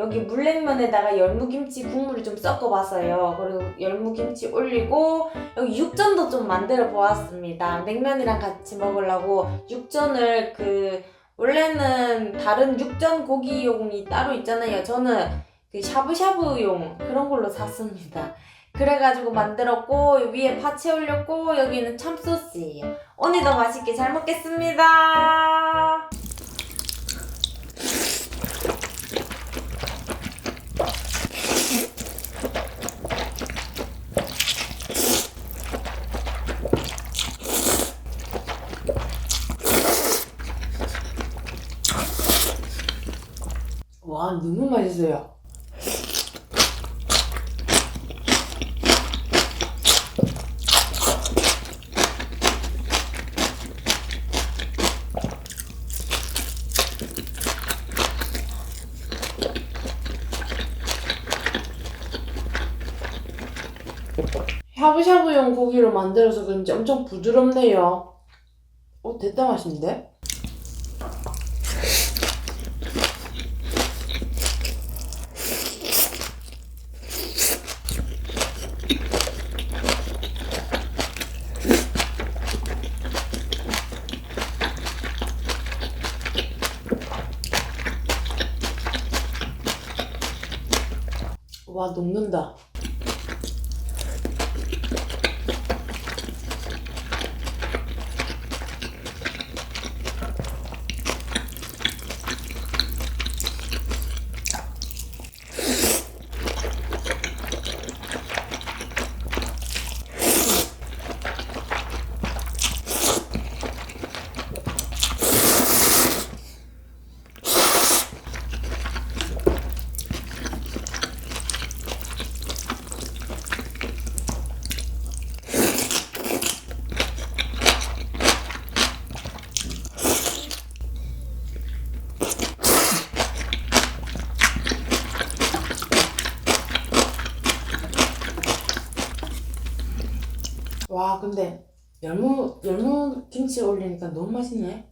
여기 물냉면에다가 열무김치 국물을 좀 섞어봤어요. 그리고 열무김치 올리고 여기 육전도 좀 만들어 보았습니다. 냉면이랑 같이 먹으려고 육전을 그 원래는 다른 육전 고기용이 따로 있잖아요. 저는 그 샤브샤브용 그런 걸로 샀습니다. 그래가지고 만들었고 위에 파채 올렸고 여기는 참소스예요. 오늘도 맛있게 잘 먹겠습니다. 와 너무 맛있어요. 샤브샤브용 고기로 만들어서 그런지 엄청 부드럽네요. 어, 맛있는데? 와, 녹는다. 와 근데 열무 열무 김치 올리니까 너무 맛있네.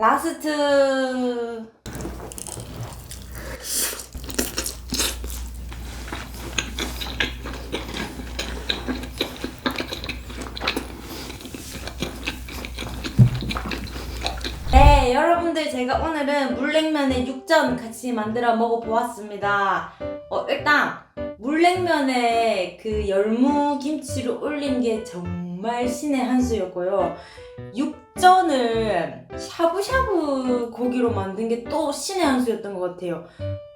라스트. 네 여러분들 제가 오늘은 물냉면에 육전 같이 만들어 먹어보았습니다. 어 일단 물냉면에 그 열무 김치를 올린 게 정말 신의 한 수였고요. 육 전을 샤브샤브 고기로 만든 게 또 신의 한 수였던 것 같아요.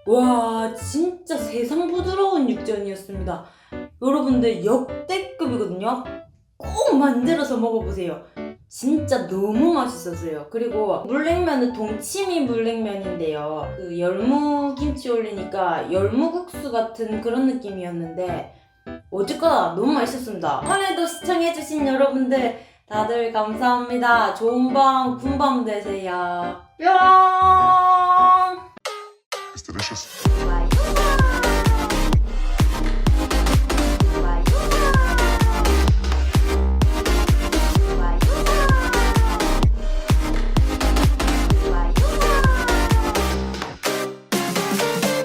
와, 진짜 세상 부드러운 육전이었습니다. 여러분들 역대급이거든요. 꼭 만들어서 먹어보세요. 진짜 너무 맛있었어요. 그리고 물냉면은 동치미 물냉면인데요. 그 열무 김치 올리니까 열무국수 같은 그런 느낌이었는데 어쨌거나 너무 맛있었습니다. 오늘도 시청해주신 여러분들 다들 감사합니다. 좋은 밤, 군밤 되세요. 뿅! It's delicious.